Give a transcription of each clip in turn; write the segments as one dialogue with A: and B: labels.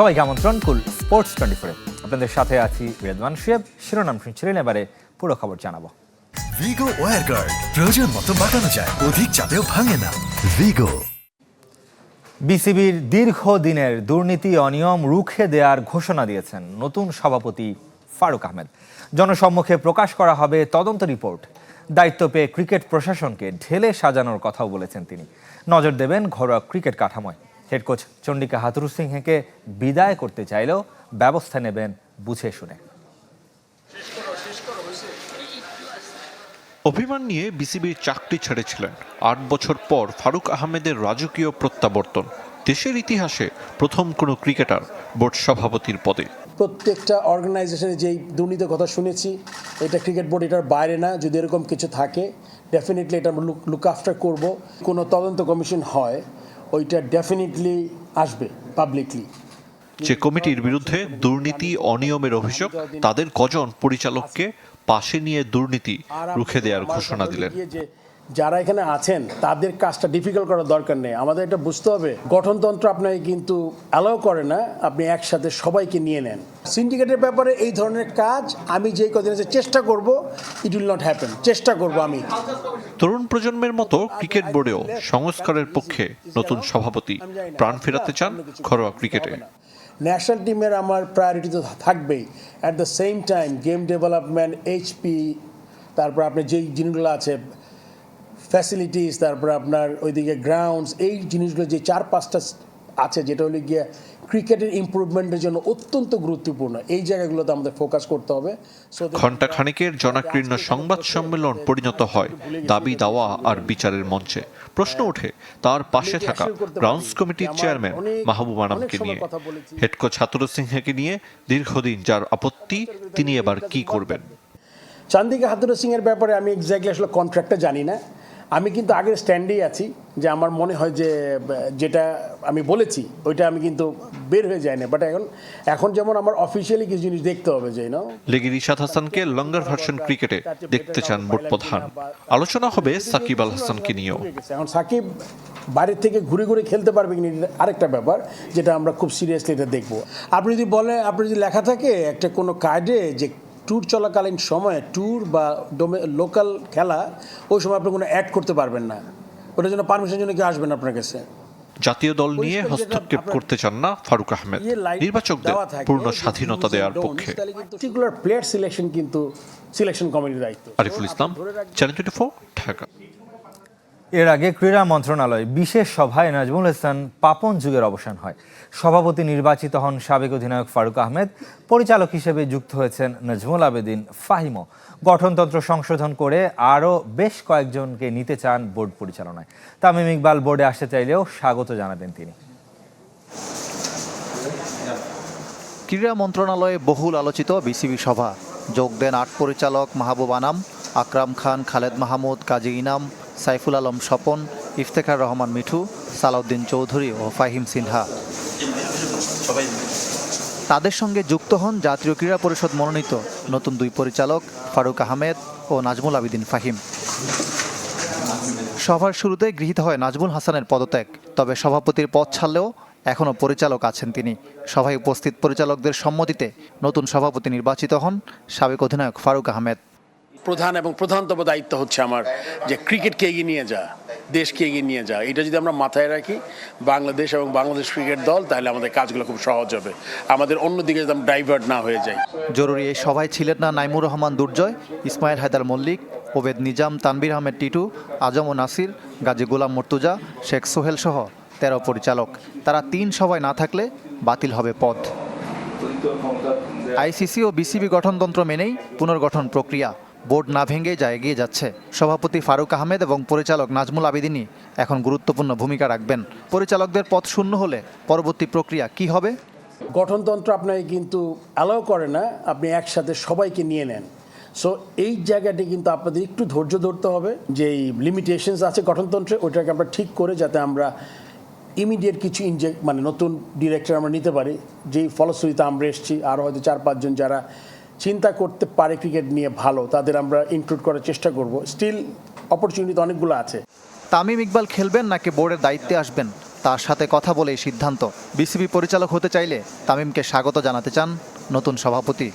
A: সবাইকে আমন্ত্রণ কুল sports twenty ফোরে আপনাদের সাথে আছি রেদওয়ান শিয়েব শিরোনাম শুনছিলেন এবারে পুরো খবর জানাব।
B: ভিগো ওয়ার গার্ড প্রয়োজন মতো বাঁকানো যায় অধিক চাপেও ভাঙে না। ভিগো।
A: বিসিবির দীর্ঘদিনের দুর্নীতি অনিয়ম রুখে দেওয়ার ঘোষণা দিয়েছেন নতুন সভাপতি ফারুক আহমেদ। জনসম্মুখে প্রকাশ করা হবে তদন্ত রিপোর্ট। দায়িত্ব পেয়ে ক্রিকেট প্রশাসনকে ঢেলে সাজানোর কথাও বলেছেন তিনি। নজর দেবেন ঘরোয়া ক্রিকেট কাঠামোয়। হেড কোচ চন্ডিকা হাতুরু সিংহকে বিদায় করতে চাইলেও ব্যবস্থা নেবেন বুঝে শুনে।
C: অভিমান নিয়ে বিসিবির চাকরি ছেড়েছিলেন। আট বছর পর ফারুক আহমেদের রাজকীয় প্রত্যাবর্তন দেশের ইতিহাসে প্রথম কোনো ক্রিকেটার বোর্ড সভাপতির পদে।
D: প্রত্যেকটা অর্গানাইজেশনে যেই দুর্নীতির কথা শুনেছি এটা ক্রিকেট বোর্ড এটার বাইরে না যদি এরকম কিছু থাকে ডেফিনেটলি এটা লুক আফটার করব। কোনো তদন্ত কমিশন হয় ওইটা ডেফিনেটলি আসবে পাবলিকলি
C: যে কমিটির বিরুদ্ধে দুর্নীতি অনিয়মের অভিযোগ তাদের কজন পরিচালককে পাশে নিয়ে দুর্নীতি রুখে দেওয়ার ঘোষণা দিলেন।
D: যারা এখানে আছেন তাদের কাজটা ডিফিকাল্ট করার দরকার নেই। আমাদের এটা বুঝতে হবে। গঠনতন্ত্র আপনাকে কিন্তু অ্যালাউ করে না আপনি একসাথে সবাইকে নিয়ে নেন। সিন্ডিকেটের ব্যাপারে এই ধরনের কাজ আমি যে কদিন আছে চেষ্টা করব ইট উইল নট হ্যাপেন চেষ্টা করব আমি।
C: তরুণ প্রজন্মের মতো ক্রিকেট বোর্ডেও সংস্কারের পক্ষে নতুন সভাপতি প্রাণ ফেরাতে চান ঘরোয়া ক্রিকেটে।
D: ন্যাশনাল টিমের আমার প্রায়োরিটি তো থাকবেই। At the same time game development HP তারপর আপনি যেই জিনিসগুলো আছে ফ্যাসিলিটিস তারপর আপনার ওইদিকে গ্রাউন্ডস এই জিনিসগুলো যে চার পাঁচটা আছে যেটা হলো গিয়ে ক্রিকেটের ইম্প্রুভমেন্টের জন্য অত্যন্ত গুরুত্বপূর্ণ। এই জায়গাগুলোতে আমাদের ফোকাস করতে হবে।
C: ঘণ্টা খানিকের জনাকীর্ণ সংবাদ সম্মেলন পরিণত হয় দাবি দাওয়া আর বিচারের মঞ্চে। প্রশ্ন ওঠে তার পাশে থাকা গ্রাউন্ডস কমিটির চেয়ারম্যান মাহবুব আনামকে নিয়ে। হেড ছাত্র সিংহকে নিয়ে দীর্ঘদিন যার আপত্তি তিনি এবার কি করবেন?
D: চান্দিকা হাতুরা সিং এর ব্যাপারে আমি এক্স্যাক্টলি আসলে কন্ট্রাক্টটা জানি না। আমি কিন্তু আগের স্ট্যান্ডেই আছি যে আমার মনে হয় যে যেটা আমি বলেছি ওইটা আমি কিন্তু বের হয়ে যায় না বাট এখন এখন যেমন আমার অফিসিয়ালি কিছু জিনিস দেখতে হবে যে নাও
C: লেগি রিশাদ হাসানকে লঙ্গার ভার্সন ক্রিকেটে দেখতে চান বোর্ড প্রধান। আলোচনা হবে সাকিব আল হাসানকে নিয়েও।
D: এখন সাকিব বাইরের থেকে ঘুরে ঘুরে খেলতে পারবে কিনা আরেকটা ব্যাপার যেটা আমরা খুব সিরিয়াসলি এটা দেখব। আপনি যদি বলেন আপনি যদি লেখা থাকে একটা কোনো কার্ডে যে ট্যুর চলাকালীন সময়ে ট্যুর বা ডোমে লোকাল খেলা ওই সময় আপনি কোনো অ্যাড করতে পারবেন না। ওটার জন্য পারমিশন জন্য কেউ আসবেন আপনার কাছে।
C: জাতীয় দল নিয়ে হস্তক্ষেপ করতে চান না ফারুক আহমেদ। নির্বাচকদের পূর্ণ স্বাধীনতা দেওয়ার পক্ষে।
D: পার্টিকুলার প্লেয়ার সিলেকশন কিন্তু সিলেকশন কমিটির দায়িত্ব।
C: Ariful Islam channel twenty Dhaka.
A: এর আগে ক্রীড়া মন্ত্রণালয়, বিশেষ সভায় নাজমুল হাসান পাপন যুগের অবসান হয়। সভাপতি নির্বাচিত হন সাবেক অধিনায়ক ফারুক আহমেদ, পরিচালক হিসেবে যুক্ত হয়েছেন নাজমুল আবেদিন ফাহিমও গঠনতন্ত্র সংশোধন করে আরও বেশ কয়েকজনকে নিতে চান বোর্ড পরিচালনায়। তামিম ইকবাল বোর্ডে আসতে চাইলেও স্বাগত জানাবেন তিনি।
E: ক্রীড়া মন্ত্রণালয়ে বহুল আলোচিত বিসিবি সভা। যোগ দেন আট পরিচালক মাহবুব আনাম, আকরাম খান, খালেদ মাহমুদ, কাজী ইনাম সাইফুল আলম স্বপন, ইফতেখার রহমান মিঠু, সালাউদ্দিন চৌধুরী ও ফাহিম সিনহা। তাদের সঙ্গে যুক্ত হন জাতীয় ক্রীড়া পরিষদ মনোনীত নতুন দুই পরিচালক ফারুক আহমেদ ও নাজমুল আবিদিন ফাহিম। সভার শুরুতে গৃহীত হয় নাজমুল হাসানের পদত্যাগ, তবে সভাপতির পদ ছাড়লেও এখনও পরিচালক আছেন তিনি। সভায় উপস্থিত পরিচালকদের সম্মতিতে নতুন সভাপতি নির্বাচিত হন সাবেক অধিনায়ক ফারুক আহমেদ।
D: প্রধান এবং প্রধানতম দায়িত্ব হচ্ছে আমার যে ক্রিকেটকে এগিয়ে নিয়ে যা, দেশকে এগিয়ে নিয়ে যা। এটা যদি আমরা মাথায় রাখি, বাংলাদেশ এবং বাংলাদেশ ক্রিকেট দল, তাহলে আমাদের কাজগুলো খুব সহজ হবে। আমাদের অন্যদিকে যদি ডাইভার্ট না হয়ে যায়
E: জরুরি এই সভায় ছিলেন না নাইমুর রহমান দুর্জয়, ইসমাইল হায়দার মল্লিক, ওবেদ নিজাম তানবির আহমেদ টিটু, আজম ও নাসির, গাজী গোলাম মর্তুজা, শেখ সোহেল সহ তেরো পরিচালক। তারা তিন সভায় না থাকলে বাতিল হবে পদ। আইসিসি ও বিসিবি গঠনতন্ত্র মেনেই পুনর্গঠন প্রক্রিয়া। বোর্ড না ভেঙে যা এগিয়ে যাচ্ছে। সভাপতি ফারুক আহমেদ এবং পরিচালক নাজমুল আবেদিনী এখন গুরুত্বপূর্ণ ভূমিকা রাখবেন। পরিচালকদের পথ শূন্য হলে পরবর্তী প্রক্রিয়া কি হবে?
D: গঠনতন্ত্র আপনাকে কিন্তু অ্যালাউ করে না, আপনি একসাথে সবাইকে নিয়ে নেন। সো এই জায়গাটি কিন্তু আপনাদের একটু ধৈর্য ধরতে হবে যে লিমিটেশনস আছে গঠনতন্ত্রে, ওইটাকে আমরা ঠিক করে যাতে আমরা ইমিডিয়েট কিছু ইনজেক্ট মানে নতুন ডিরেক্টর আমরা নিতে পারি। যেই ফলশ্রুতিতে আমরা এসেছি আরও হয়তো চার পাঁচজন যারা চিন্তা করতে পারে ক্রিকেট নিয়ে ভালো তাদের আমরা ইনক্লুড করার চেষ্টা করব। স্টিল অপরচুনিটি অনেকগুলো আছে।
E: তামিম ইকবাল খেলবেন নাকি বোর্ডের দায়িত্বে আসবেন? তার সাথে কথা বলেই সিদ্ধান্ত। বিসিবি পরিচালক হতে চাইলে তামিমকে স্বাগত জানাতে চান নতুন সভাপতি।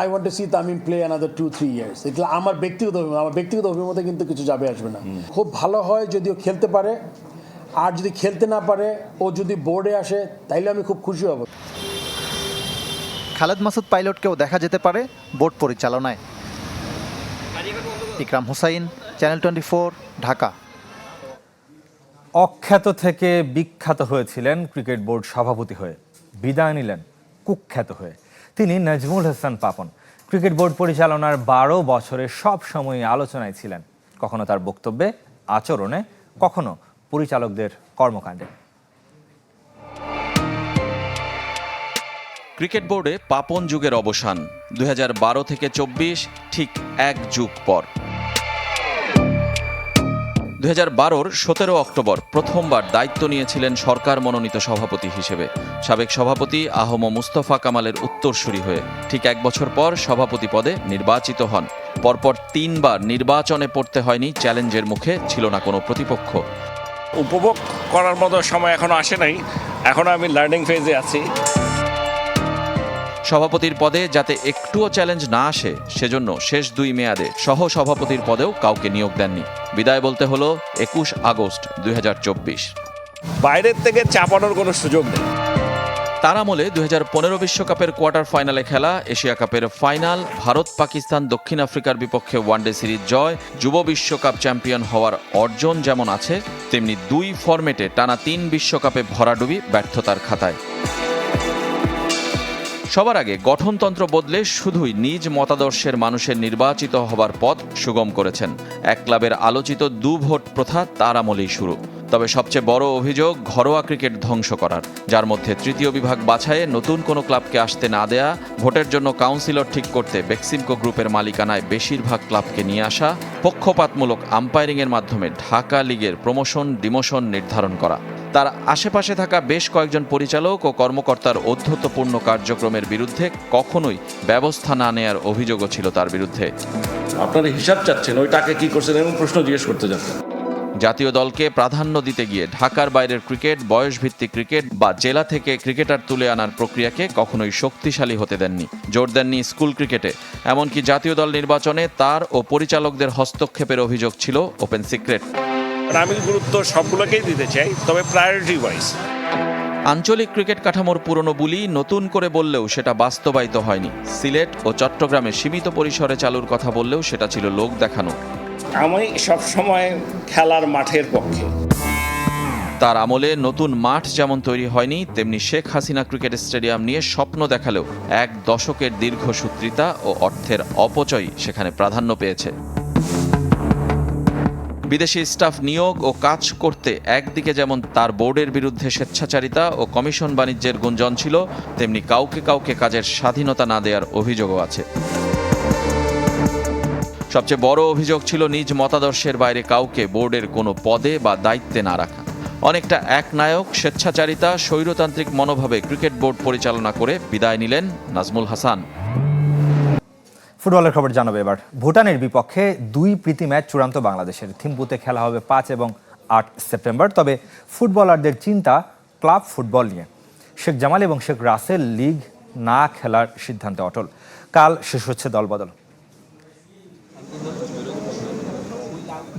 D: I want to see Tamim play another two three years এটা আমার ব্যক্তিগত অভিমত আমার ব্যক্তিগত অভিমতে কিন্তু কিছু যাবে আসবে না। খুব ভালো হয় যদি ও খেলতে পারে আর যদি খেলতে না পারে ও যদি বোর্ডে আসে তাইলে আমি খুব খুশি হব।
E: খালেদ মাসুদ পাইলটকেও দেখা যেতে পারে বোর্ড পরিচালনায়। Ikram Hussain, channel twenty Dhaka.
A: অখ্যাত থেকে বিখ্যাত হয়েছিলেন ক্রিকেট বোর্ড সভাপতি হয়ে। বিদায় নিলেন কুখ্যাত হয়ে। তিনি নাজমুল হাসান পাপন। ক্রিকেট বোর্ড পরিচালনার বারো বছরে সব সময় আলোচনায় ছিলেন। কখনো তার বক্তব্যে, আচরণে, কখনো পরিচালকদের কর্মকাণ্ডে।
F: ক্রিকেট বোর্ডে পাপন যুগের অবসান দু হাজার বারো থেকে চব্বিশ, ঠিক এক যুগ পর। দুই হাজার বারোর সতেরো অক্টোবর প্রথমবার দায়িত্ব নিয়েছিলেন সরকার মনোনীত সভাপতি হিসেবে। সাবেক সভাপতি আহম মুস্তফা কামালের উত্তরসূরি হয়ে ঠিক এক বছর পর সভাপতি পদে নির্বাচিত হন। পরপর তিনবার নির্বাচনে পড়তে হয়নি, চ্যালেঞ্জের মুখে ছিল না কোনো প্রতিপক্ষ।
G: উপভোগ করার মতো সময় এখনও আসে নাই। এখনও আমি লার্নিং ফেজে আছি।
F: সভাপতির পদে যাতে একটুও চ্যালেঞ্জ না আসে সেজন্য শেষ দুই মেয়াদে সহ সভাপতির পদেও কাউকে নিয়োগ দেননি। বিদায় বলতে হলো একুশ আগস্ট দুই হাজার চব্বিশ।
G: বাইরের থেকে চাপানোর কোনো সুযোগ নেই।
F: তার আমলে দুই বিশ্বকাপের কোয়ার্টার ফাইনালে খেলা এশিয়া কাপের ফাইনাল ভারত পাকিস্তান দক্ষিণ আফ্রিকার বিপক্ষে ওয়ানডে সিরিজ জয় যুব বিশ্বকাপ চ্যাম্পিয়ন হওয়ার অর্জন যেমন আছে তেমনি দুই ফরম্যাটে টানা তিন বিশ্বকাপে ভরাডুবি ব্যর্থতার খাতায়। সবার আগে গঠনতন্ত্র বদলে শুধুই নিজ মতাদর্শের মানুষের নির্বাচিত হবার পথ সুগম করেছেন। এক ক্লাবের আলোচিত দু ভোট প্রথা তার আমলেই শুরু। তবে সবচেয়ে বড় অভিযোগ ঘরোয়া ক্রিকেট ধ্বংস করার। যার মধ্যে তৃতীয় বিভাগ বাছাইয়ে নতুন কোনো ক্লাবকে আসতে না দেয়া, ভোটের জন্য কাউন্সিলর ঠিক করতে বেক্সিমকো গ্রুপের মালিকানায় বেশিরভাগ ক্লাবকে নিয়ে আসা, পক্ষপাতমূলক আম্পায়ারিংয়ের মাধ্যমে ঢাকা লিগের প্রমোশন, ডিমোশন নির্ধারণ করা। তার আশেপাশে থাকা বেশ কয়েকজন পরিচালক ও কর্মকর্তার অধ্যত্বপূর্ণ কার্যক্রমের বিরুদ্ধে কখনোই ব্যবস্থা না নেয়ার অভিযোগও ছিল তার বিরুদ্ধে।
G: আপনারা হিসাব চাচ্ছেন ওই টাকা কি করছেন এমন প্রশ্ন জিজ্ঞেস করতে যাচ্ছেন।
F: জাতীয় দলকে প্রাধান্য দিতে গিয়ে ঢাকার বাইরের ক্রিকেট বয়সভিত্তিক ক্রিকেট বা জেলা থেকে ক্রিকেটার তুলে আনার প্রক্রিয়াকে কখনোই শক্তিশালী হতে দেননি জোর দেননি স্কুল ক্রিকেটে। এমনকি জাতীয় দল নির্বাচনে তার ও পরিচালকদের হস্তক্ষেপের অভিযোগ ছিল ওপেন সিক্রেট
G: আমি গুরুত্ব সবগুলোকেই দিতে চাই তবে প্রায়োরিটি ওয়াইজ
F: আঞ্চলিক ক্রিকেট কাঠামোর পুরনো বুলি নতুন করে বললেও সেটা বাস্তবায়িত হয়নি। সিলেট ও চট্টগ্রামে সীমিত পরিসরে চালুর কথা বললেও সেটা ছিল লোক দেখানো।
G: আমি সবসময় খেলার মাঠের পক্ষে।
F: তার আমলে নতুন মাঠ যেমন তৈরি হয়নি তেমনি শেখ হাসিনা ক্রিকেট স্টেডিয়াম নিয়ে স্বপ্ন দেখালেও এক দশকের দীর্ঘসূত্রিতা ও অর্থের অপচয় সেখানে প্রাধান্য পেয়েছে। বিদেশি স্টাফ নিয়োগ ও কাজ করতে একদিকে যেমন তার বোর্ডের বিরুদ্ধে স্বেচ্ছাচারিতা ও কমিশন বাণিজ্যের গুঞ্জন ছিল, তেমনি কাউকে কাউকে কাজের স্বাধীনতা না দেওয়ার অভিযোগও আছে। সবচেয়ে বড় অভিযোগ ছিল নিজ মতাদর্শের বাইরে কাউকে বোর্ডের কোনো পদে বা দায়িত্বে না রাখা। অনেকটা একনায়ক, স্বেচ্ছাচারিতা, স্বৈরতান্ত্রিক মনোভাবে ক্রিকেট বোর্ড পরিচালনা করে বিদায় নিলেন নাজমুল হাসান।
A: ফুটবলের খবর জানাবে এবার। ভুটানের বিপক্ষে দুই প্রীতি ম্যাচ চূড়ান্ত বাংলাদেশের। থিম্পুতে খেলা হবে পাঁচ এবং আট সেপ্টেম্বর। তবে ফুটবলারদের চিন্তা ক্লাব ফুটবল নিয়ে। শেখ জামাল এবং শেখ রাসেল লিগ না খেলার সিদ্ধান্তে অটল। কাল শেষ হচ্ছে দলবদল।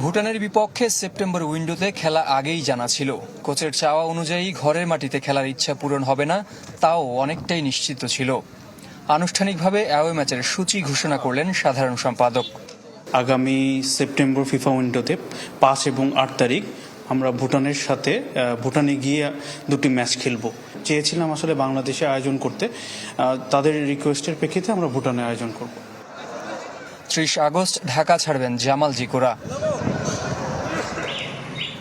H: ভুটানের বিপক্ষে সেপ্টেম্বর উইন্ডোতে খেলা আগেই জানা ছিল। কোচের চাওয়া অনুযায়ী ঘরের মাটিতে খেলার ইচ্ছা পূরণ হবে না, তাও অনেকটাই নিশ্চিত ছিল। আনুষ্ঠানিকভাবে অ্যাওয়ে ম্যাচের সূচি ঘোষণা করলেন সাধারণ সম্পাদক।
I: আগামী সেপ্টেম্বর ফিফা উইন্ডোতে পাঁচ এবং আট তারিখ আমরা ভুটানের সাথে ভুটানে গিয়ে দুটি ম্যাচ খেলব। চেয়েছিলাম আসলে বাংলাদেশে আয়োজন করতে। তাদের রিকোয়েস্টের প্রেক্ষিতে আমরা ভুটানে আয়োজন করব।
H: ত্রিশ আগস্ট ঢাকা ছাড়বেন জামাল জিকোরা।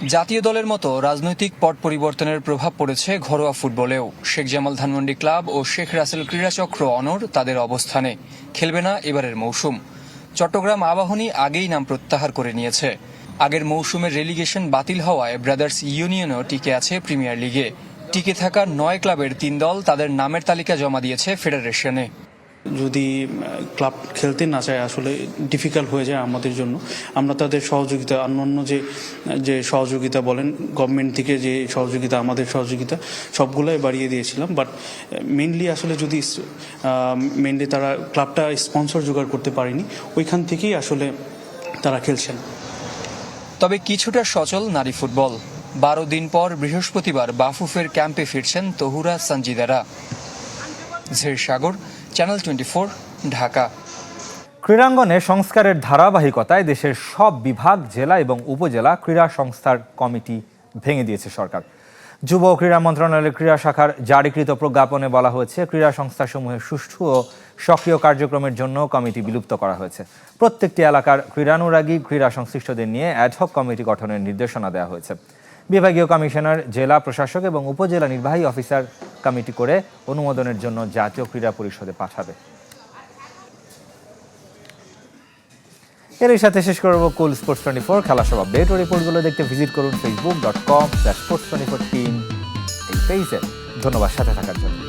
H: জাতীয় দলের মতো রাজনৈতিক পট পরিবর্তনের প্রভাব পড়েছে ঘরোয়া ফুটবলেও। শেখ জামাল ধানমন্ডি ক্লাব ও শেখ রাসেল ক্রীড়াচক্র অনর তাদের অবস্থানে। খেলবে না এবারের মৌসুম। চট্টগ্রাম আবাহনী আগেই নাম প্রত্যাহার করে নিয়েছে। আগের মৌসুমের রেলিগেশন বাতিল হওয়ায় ব্রাদার্স ইউনিয়নও টিকে আছে প্রিমিয়ার লিগে। টিকে থাকা নয় ক্লাবের তিন দল তাদের নামের তালিকা জমা দিয়েছে ফেডারেশনে।
I: যদি ক্লাব খেলতে না চায়, আসলে ডিফিকাল্ট হয়ে যায় আমাদের জন্য। আমরা তাদের সহযোগিতা, অন্যান্য যে যে সহযোগিতা বলেন গভর্নমেন্ট থেকে যে সহযোগিতা, আমাদের সহযোগিতা, সবগুলাই বাড়িয়ে দিয়েছিলাম। বাট মেনলি আসলে যদি মেনলি তারা ক্লাবটা স্পন্সর জোগাড় করতে পারেনি, ওইখান থেকেই আসলে তারা খেলছেন।
H: তবে কিছুটা সচল নারী ফুটবল। বারো দিন পর বৃহস্পতিবার বাফুফের ক্যাম্পে ফিরছেন তহুরা সঞ্জিদারা ঝের Sagor channel twenty four Dhaka
A: ক্রীড়াঙ্গনে সংস্কারের ধারাবাহিকতায় দেশের সব বিভাগ, জেলা এবং উপজেলা ক্রীড়া সংস্থার কমিটি ভেঙে দিয়েছে সরকার। যুব ও ক্রীড়া মন্ত্রণালয়ের ক্রীড়া শাখার জারিকৃত প্রজ্ঞাপনে বলা হয়েছে, ক্রীড়া সংস্থাসমূহের সুষ্ঠু ও সক্রিয় কার্যক্রমের জন্য কমিটি বিলুপ্ত করা হয়েছে। প্রত্যেকটি এলাকার ক্রীড়ানুরাগী, ক্রীড়া সংশ্লিষ্টদের নিয়ে অ্যাডহক কমিটি গঠনের নির্দেশনা দেওয়া হয়েছে। বিভাগীয় কমিশনার, জেলা প্রশাসক এবং উপজেলা নির্বাহী অফিসার কমিটি করে অনুমোদনের জন্য জাতীয় ক্রীড়া পরিষদে পাঠাবে। এর সাথে শেষ করব কুল স্পোর্টস টোয়েন্টি ফোর খেলা সব আপডেট ও রিপোর্টগুলো দেখতে ভিজিট করুন Facebook dot com sports twenty four team এই পেজে ধন্যবাদ, সাথে থাকার জন্য।